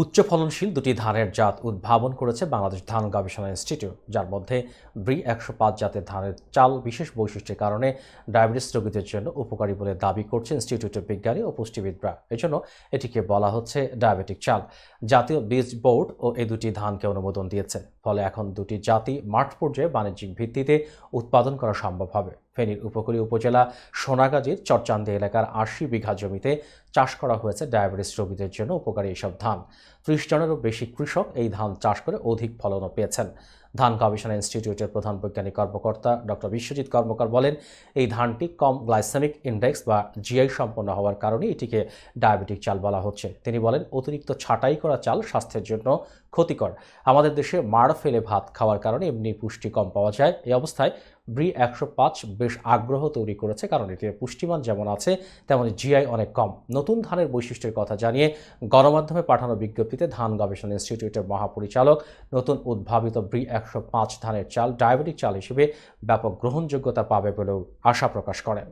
উচ্চ ফলনশীল দুটি ধানের জাত উদ্ভাবন করেছে বাংলাদেশ ধান গবেষণা ইনস্টিটিউট, যার মধ্যে ব্রি একশো পাঁচ জাতের ধানের চাল বিশেষ বৈশিষ্ট্যের কারণে ডায়াবেটিস রোগীদের জন্য উপকারী বলে দাবি করছে ইনস্টিটিউটের বিজ্ঞানী ও পুষ্টিবিদরা। এজন্য এটিকে বলা হচ্ছে ডায়াবেটিক চাল। জাতীয় বীজ বোর্ড ও এই দুটি ধানকে অনুমোদন দিয়েছে। ফলে এখন দুটি জাতি মাঠ পর্যায়ে বাণিজ্যিক ভিত্তিতে উৎপাদন করা সম্ভব হবে। ফেনীর উপকূলীয় উপজেলা সোনাগাজির চরচান্দি এলাকার আশি বিঘা জমিতে চাষ করা হয়েছে ডায়াবেটিস রোগীদের জন্য উপকারী এসব ধান। ত্রিশ জনেরও বেশি কৃষক এই ধান চাষ করে অধিক ফলনও পেয়েছেন। ধান গবেষণা ইনস্টিটিউটের প্রধান বৈজ্ঞানিক কর্মকর্তা ডক্টর বিশ্বজিৎ কর্মকার বলেন, এই ধানটি কম গ্লাইসেমিক ইন্ডেক্স বা জিআই সম্পন্ন হওয়ার কারণে এটিকে ডায়াবেটিক চাল বলা হচ্ছে। তিনি বলেন, অতিরিক্ত ছাঁটাই করা চাল স্বাস্থ্যের জন্য ক্ষতিকর। আমাদের দেশে মাড় ফেলে ভাত খাওয়ার কারণে এমনি পুষ্টি কম পাওয়া যায়। এই অবস্থায় ব্রি একশো পাঁচ বেশ আগ্রহ তৈরি করেছে, কারণ এটির পুষ্টিমান যেমন আছে, তেমন জিআই অনেক কম। নতুন ধানের বৈশিষ্ট্যের কথা জানিয়ে গণমাধ্যমে পাঠানো বিজ্ঞপ্তিতে ধান গবেষণা ইনস্টিটিউটের মহাপরিচালক, নতুন উদ্ভাবিত ব্রি একশো পাঁচ ধানের চাল ডায়াবেটিক চাল হিসেবে ব্যাপক গ্রহণযোগ্যতা পাবে বলেও আশা প্রকাশ করেন।